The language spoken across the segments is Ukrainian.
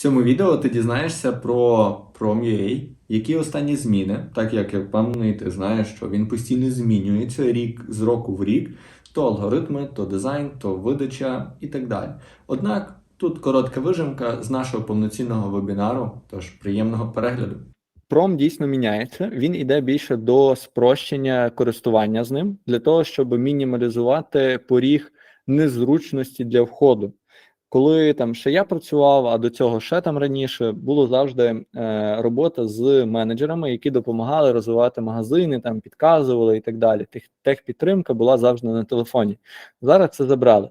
цьому відео ти дізнаєшся про Prom.ua, які останні зміни, так як я впевнений, ти знаєш, що він постійно змінюється рік з року в рік, то алгоритми, то дизайн, то видача і так далі. Однак тут коротка вижимка з нашого повноцінного вебінару, тож приємного перегляду. Пром дійсно міняється. Він іде більше до спрощення користування з ним для того, щоб мінімалізувати поріг незручності для входу. Коли там ще я працював, а до цього ще там раніше було завжди е, робота з менеджерами, які допомагали розвивати магазини, там підказували і так далі. Тех, техпідтримка була завжди на телефоні. Зараз це забрали.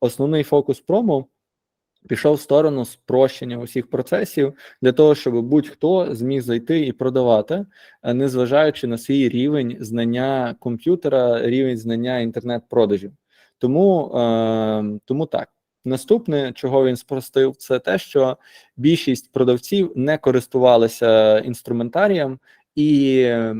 Основний фокус промо пішов в сторону спрощення усіх процесів для того, щоб будь-хто зміг зайти і продавати, е, незважаючи на свій рівень знання комп'ютера, рівень знання інтернет-продажів. Тому, е, тому так. Наступне, чого він спростив, це те, що більшість продавців не користувалися інструментарієм, і е,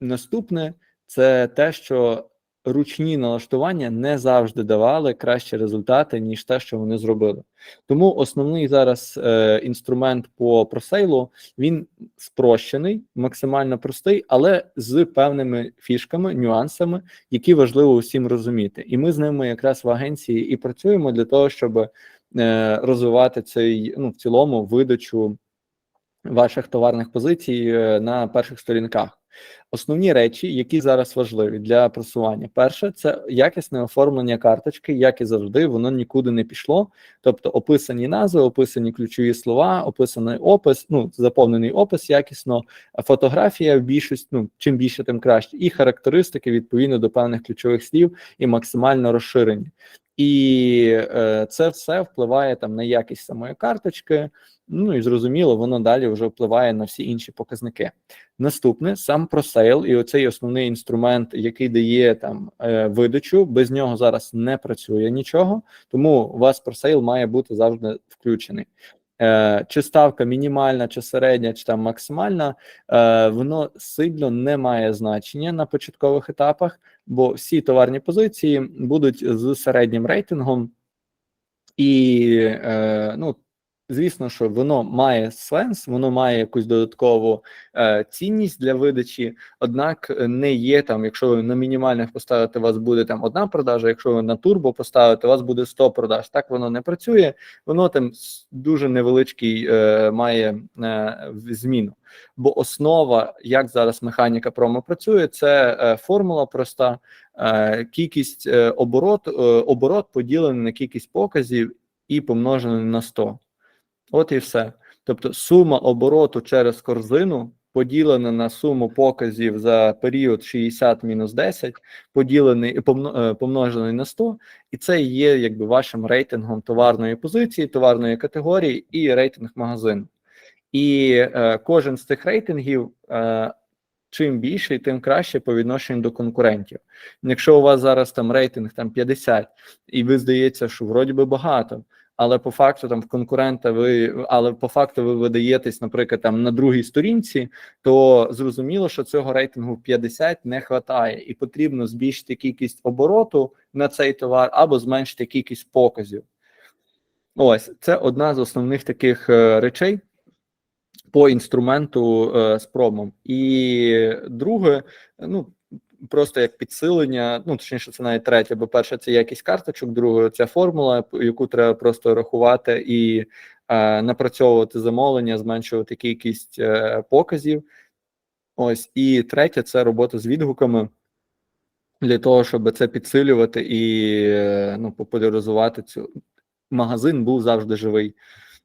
наступне це те, що ручні налаштування не завжди давали кращі результати, ніж те, що вони зробили. Тому основний зараз е, інструмент по просейлу він спрощений, максимально простий, але з певними фішками, нюансами, які важливо усім розуміти. І ми з ними якраз в агенції і працюємо для того, щоб е, розвивати цей ну в цілому видачу ваших товарних позицій е, на перших сторінках. Основні речі, які зараз важливі для просування, перше це якісне оформлення карточки, як і завжди, воно нікуди не пішло. Тобто, описані назви, описані ключові слова, описаний опис, ну заповнений опис, якісно, фотографія в більшості, ну чим більше, тим краще, і характеристики відповідно до певних ключових слів і максимально розширені. І е, це все впливає там на якість самої карточки. Ну і зрозуміло, воно далі вже впливає на всі інші показники. Наступне сам просейл, і оцей основний інструмент, який дає там е, видачу, без нього зараз не працює нічого, тому у вас просейл має бути завжди включений. Е, чи ставка мінімальна, чи середня, чи там максимальна, е, воно сильно не має значення на початкових етапах, бо всі товарні позиції будуть з середнім рейтингом, і е, ну, звісно, що воно має сенс, воно має якусь додаткову е, цінність для видачі, однак не є там, якщо ви на мінімальних поставите, у вас буде там одна продажа, якщо ви на турбо поставите, у вас буде 100 продаж. Так воно не працює, воно там дуже невеличкий е, має е, зміну. Бо основа, як зараз механіка промо працює, це е, формула проста, е, кількість е, оборот, е, оборот поділений на кількість показів і помножений на 100. От і все. Тобто сума обороту через корзину поділена на суму показів за період 60 мінус 10, поділений е, помножений на 100, і це є якби вашим рейтингом товарної позиції, товарної категорії і рейтинг магазину. І е, кожен з цих рейтингів. Е, Чим більший, тим краще по відношенню до конкурентів. Якщо у вас зараз там рейтинг там 50, і ви здається, що вроді би багато, але по факту там в конкурента ви, але по факту ви видаєтесь, наприклад, там на другій сторінці, то зрозуміло, що цього рейтингу 50 не вистачає, і потрібно збільшити кількість обороту на цей товар або зменшити кількість показів. Ось це одна з основних таких е, речей по інструменту е, з промом. І друге, ну просто як підсилення, ну точніше, це навіть третє, бо перше це якість карточок, друге це формула, яку треба просто рахувати і е, напрацьовувати замовлення, зменшувати кількість е, показів. Ось і третє це робота з відгуками. Для того, щоб це підсилювати і е, ну, популяризувати цю магазин був завжди живий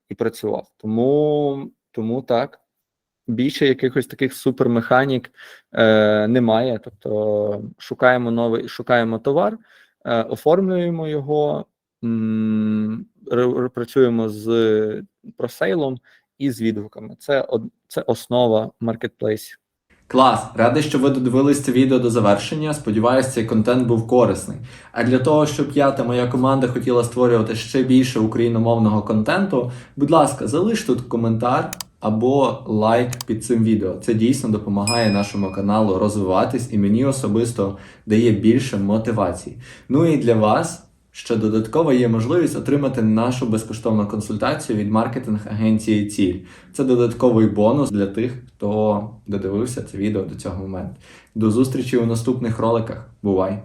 і працював. Тому, тому так більше якихось таких супермеханік е, немає. Тобто шукаємо новий, шукаємо товар, е, оформлюємо його, м, працюємо з просейлом і з відгуками. Це, це основа маркетплейсів. Клас! Радий, що ви додивились це відео до завершення. Сподіваюсь, цей контент був корисний. А для того, щоб я та моя команда хотіла створювати ще більше україномовного контенту, будь ласка, залиш тут коментар або лайк під цим відео. Це дійсно допомагає нашому каналу розвиватись і мені особисто дає більше мотивації. Ну і для вас Ще додатково є можливість отримати нашу безкоштовну консультацію від маркетинг-агенції Ціль. Це додатковий бонус для тих, хто додивився це відео до цього моменту. До зустрічі у наступних роликах. Бувай!